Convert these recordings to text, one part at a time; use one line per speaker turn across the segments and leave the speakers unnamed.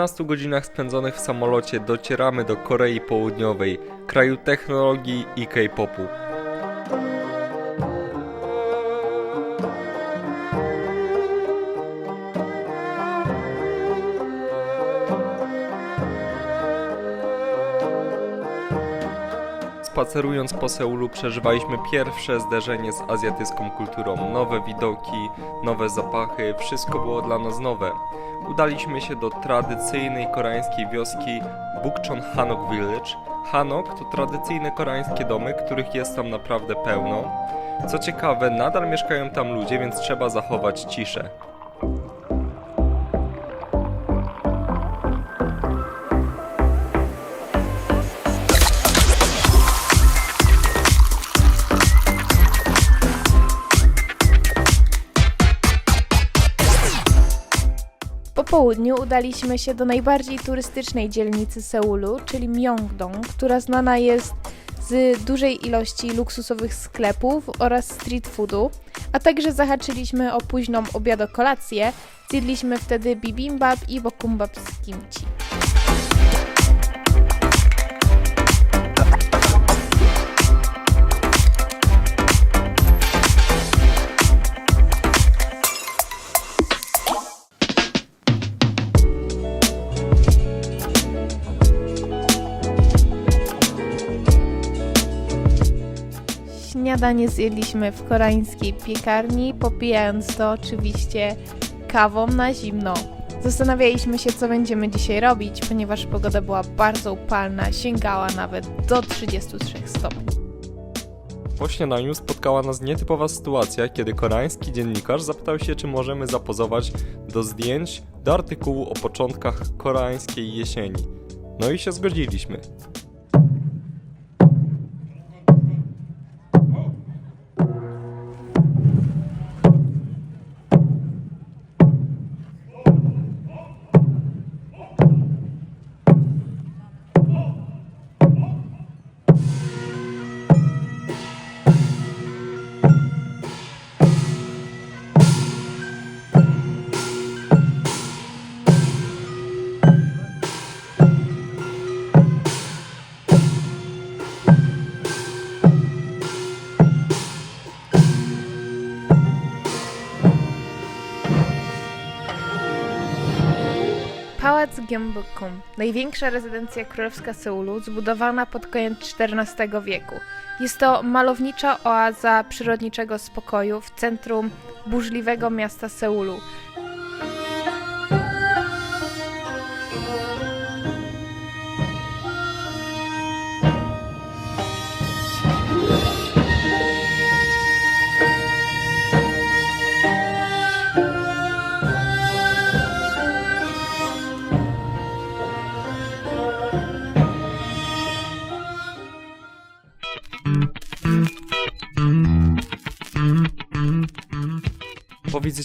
11 godzinach spędzonych w samolocie docieramy do Korei Południowej, kraju technologii i K-popu. Spacerując po Seulu przeżywaliśmy pierwsze zderzenie z azjatycką kulturą. Nowe widoki, nowe zapachy, wszystko było dla nas nowe. Udaliśmy się do tradycyjnej koreańskiej wioski Bukchon Hanok Village. Hanok to tradycyjne koreańskie domy, których jest tam naprawdę pełno. Co ciekawe, nadal mieszkają tam ludzie, więc trzeba zachować ciszę.
Południu udaliśmy się do najbardziej turystycznej dzielnicy Seulu, czyli Myeongdong, która znana jest z dużej ilości luksusowych sklepów oraz street foodu, a także zahaczyliśmy o późną obiadokolację. Zjedliśmy wtedy bibimbap i bokumbap z kimchi. Śniadanie zjedliśmy w koreańskiej piekarni, popijając to oczywiście kawą na zimno. Zastanawialiśmy się, co będziemy dzisiaj robić, ponieważ pogoda była bardzo upalna, sięgała nawet do 33 stopni.
Po śniadaniu spotkała nas nietypowa sytuacja, kiedy koreański dziennikarz zapytał się, czy możemy zapozować do zdjęć do artykułu o początkach koreańskiej jesieni. No i się zgodziliśmy.
Gyeongbokgung, największa rezydencja królewska Seulu, zbudowana pod koniec XIV wieku. Jest to malownicza oaza przyrodniczego spokoju w centrum burzliwego miasta Seulu.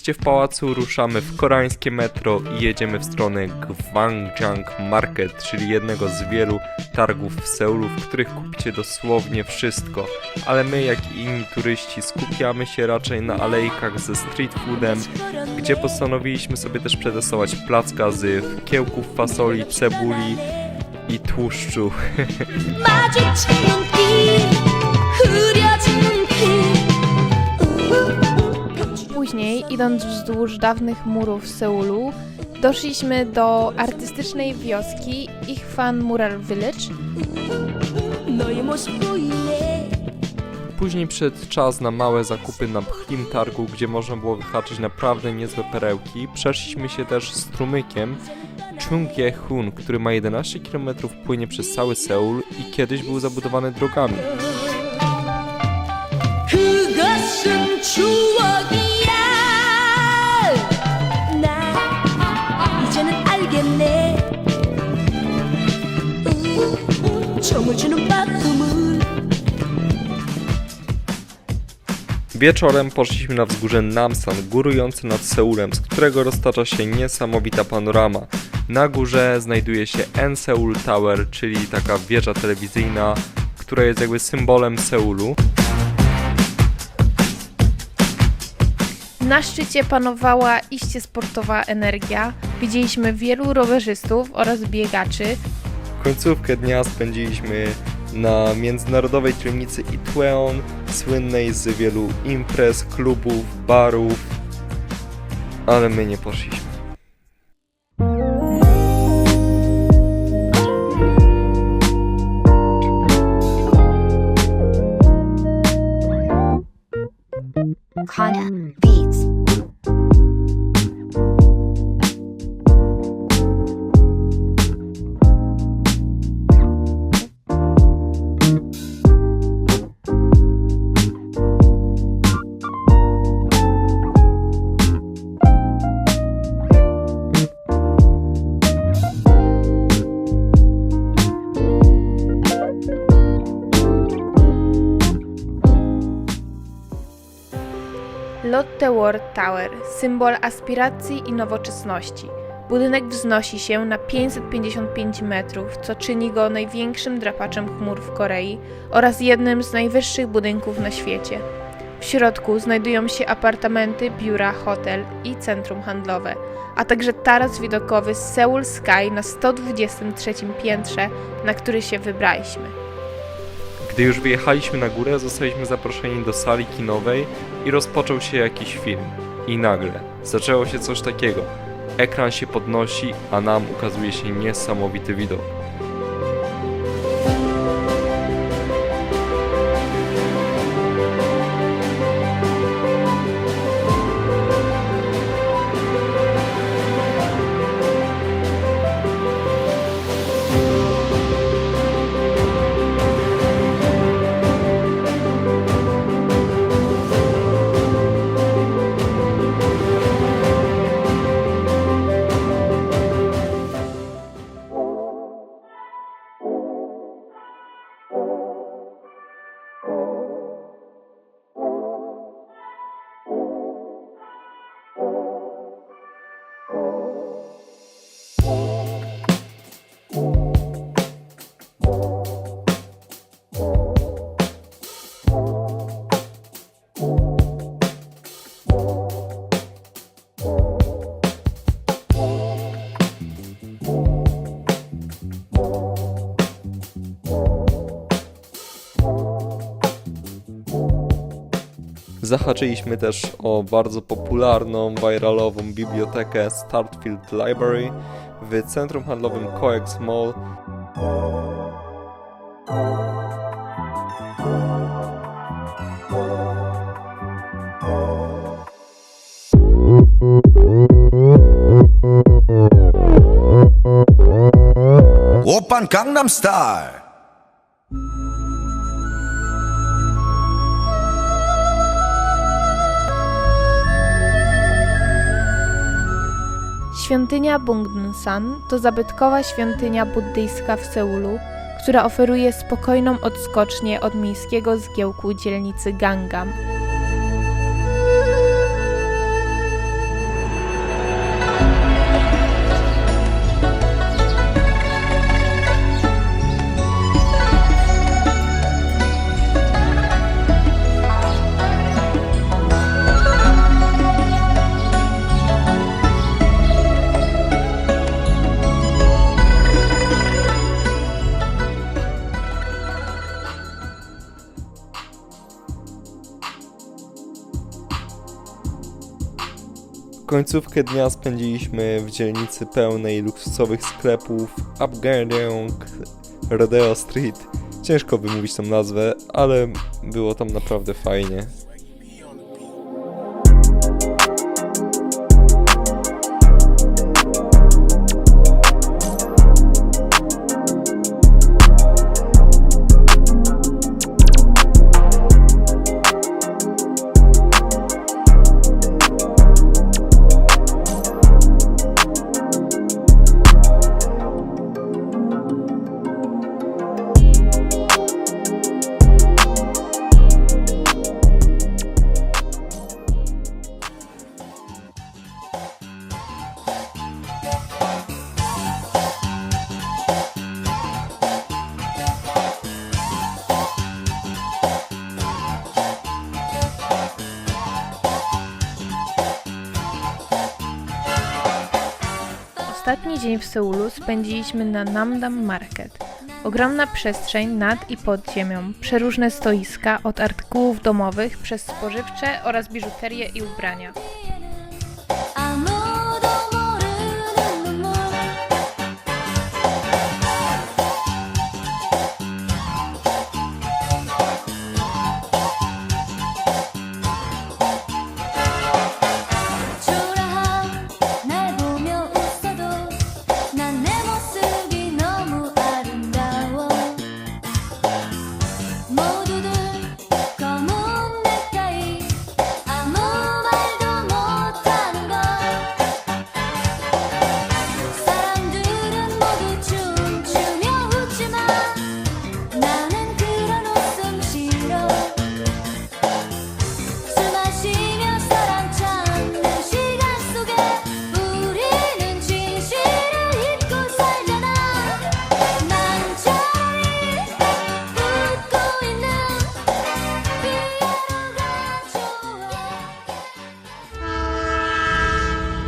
Wizycie w pałacu ruszamy w koreańskie metro i jedziemy w stronę Gwangjang Market, czyli jednego z wielu targów w Seulu, w których kupicie dosłownie wszystko. Ale my, jak i inni turyści, skupiamy się raczej na alejkach ze street foodem, gdzie postanowiliśmy sobie też przetestować placka z kiełków fasoli, cebuli i tłuszczu.
Później, idąc wzdłuż dawnych murów Seulu, doszliśmy do artystycznej wioski Ichwan Mural Village.
Później przyszedł czas na małe zakupy na pchlim targu, gdzie można było wyhaczyć naprawdę niezłe perełki. Przeszliśmy się też strumykiem Chungye Hun, który ma 11 km, płynie przez cały Seul i kiedyś był zabudowany drogami. Wieczorem poszliśmy na wzgórze Namsan, górujące nad Seulem, z którego roztacza się niesamowita panorama. Na górze znajduje się N Seoul Tower, czyli taka wieża telewizyjna, która jest jakby symbolem Seulu.
Na szczycie panowała iście sportowa energia. Widzieliśmy wielu rowerzystów oraz biegaczy,
Końcówkę dnia spędziliśmy na międzynarodowej dzielnicy Itweon, słynnej z wielu imprez, klubów, barów, ale my nie poszliśmy.
Kana
Lotte World Tower, symbol aspiracji i nowoczesności. Budynek wznosi się na 555 metrów, co czyni go największym drapaczem chmur w Korei oraz jednym z najwyższych budynków na świecie. W środku znajdują się apartamenty, biura, hotel i centrum handlowe, a także taras widokowy z Seoul Sky na 123 piętrze, na który się wybraliśmy.
Gdy już wyjechaliśmy na górę, zostaliśmy zaproszeni do sali kinowej i rozpoczął się jakiś film. I nagle zaczęło się coś takiego. Ekran się podnosi, a nam ukazuje się niesamowity widok. Zahaczyliśmy też o bardzo popularną, viralową bibliotekę Startfield Library w centrum handlowym Coex Mall.
Open Gangnam Style
Świątynia Bungdunsan to zabytkowa świątynia buddyjska w Seulu, która oferuje spokojną odskocznię od miejskiego zgiełku dzielnicy Gangnam.
Końcówkę dnia spędziliśmy w dzielnicy pełnej luksusowych sklepów Upgrading Rodeo Street. Ciężko wymówić tą nazwę, ale było tam naprawdę fajnie.
Ostatni dzień w Seulu spędziliśmy na Namdam Market. Ogromna przestrzeń nad i pod ziemią, przeróżne stoiska od artykułów domowych przez spożywcze oraz biżuterię i ubrania.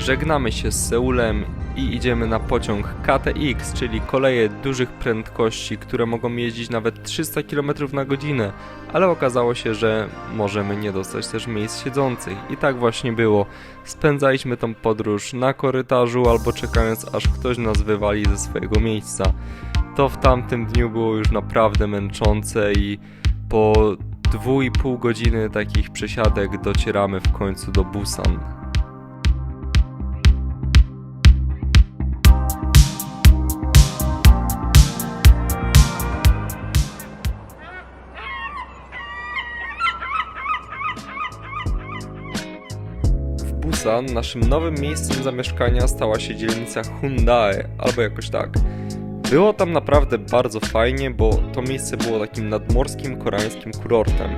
Żegnamy się z Seulem i idziemy na pociąg KTX, czyli koleje dużych prędkości, które mogą jeździć nawet 300 km na godzinę, ale okazało się, że możemy nie dostać też miejsc siedzących. I tak właśnie było. Spędzaliśmy tą podróż na korytarzu albo czekając aż ktoś nas wywali ze swojego miejsca. To w tamtym dniu było już naprawdę męczące i po 2,5 godziny takich przesiadek docieramy w końcu do Busan. Naszym nowym miejscem zamieszkania stała się dzielnica Hyundai, albo jakoś tak. Było tam naprawdę bardzo fajnie, bo to miejsce było takim nadmorskim koreańskim kurortem.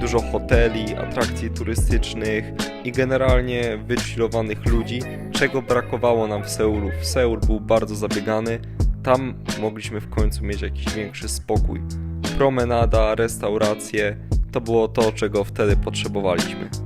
Dużo hoteli, atrakcji turystycznych i generalnie wychillowanych ludzi, czego brakowało nam w Seulu. W Seul był bardzo zabiegany, tam mogliśmy w końcu mieć jakiś większy spokój. Promenada, restauracje, to było to, czego wtedy potrzebowaliśmy.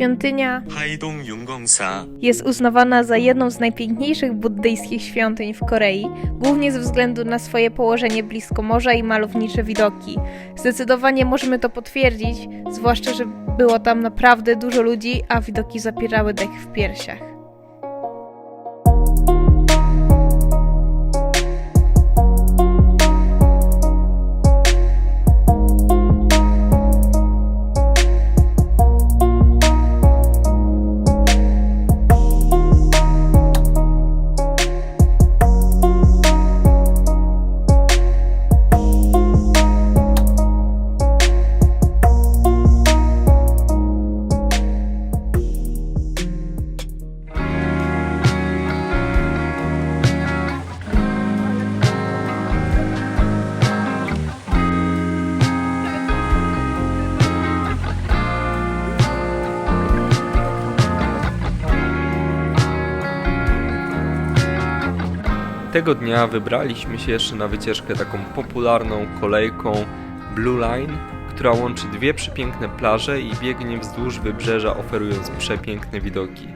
świątynia
Haidong
jest uznawana za jedną z najpiękniejszych buddyjskich świątyń w Korei, głównie ze względu na swoje położenie blisko morza i malownicze widoki. Zdecydowanie możemy to potwierdzić, zwłaszcza, że było tam naprawdę dużo ludzi, a widoki zapierały dech w piersiach.
Tego dnia wybraliśmy się jeszcze na wycieczkę taką popularną kolejką Blue Line, która łączy dwie przepiękne plaże i biegnie wzdłuż wybrzeża, oferując przepiękne widoki.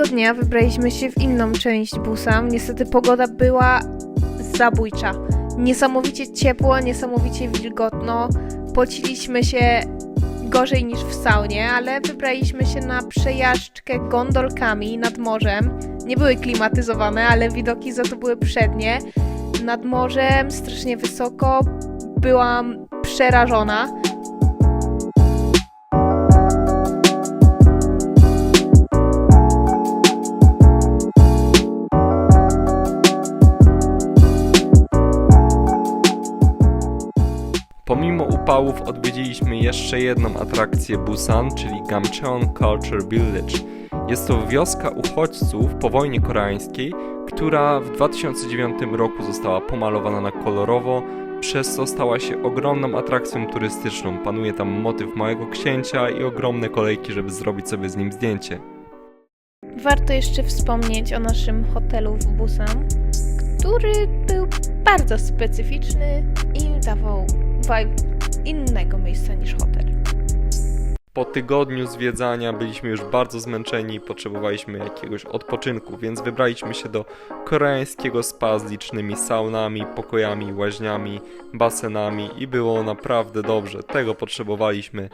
Tego dnia wybraliśmy się w inną część busa. Niestety pogoda była zabójcza. Niesamowicie ciepło, niesamowicie wilgotno. Pociliśmy się gorzej niż w saunie, ale wybraliśmy się na przejażdżkę gondolkami nad morzem. Nie były klimatyzowane, ale widoki za to były przednie. Nad morzem, strasznie wysoko. Byłam przerażona.
Pomimo upałów odwiedziliśmy jeszcze jedną atrakcję Busan, czyli Gamcheon Culture Village. Jest to wioska uchodźców po wojnie koreańskiej, która w 2009 roku została pomalowana na kolorowo, przez co stała się ogromną atrakcją turystyczną. Panuje tam motyw małego księcia i ogromne kolejki, żeby zrobić sobie z nim zdjęcie.
Warto jeszcze wspomnieć o naszym hotelu w Busan, który był bardzo specyficzny i dawał vibe innego miejsca niż hotel.
Po tygodniu zwiedzania byliśmy już bardzo zmęczeni i potrzebowaliśmy jakiegoś odpoczynku, więc wybraliśmy się do koreańskiego spa z licznymi saunami, pokojami, łaźniami, basenami i było naprawdę dobrze. Tego potrzebowaliśmy.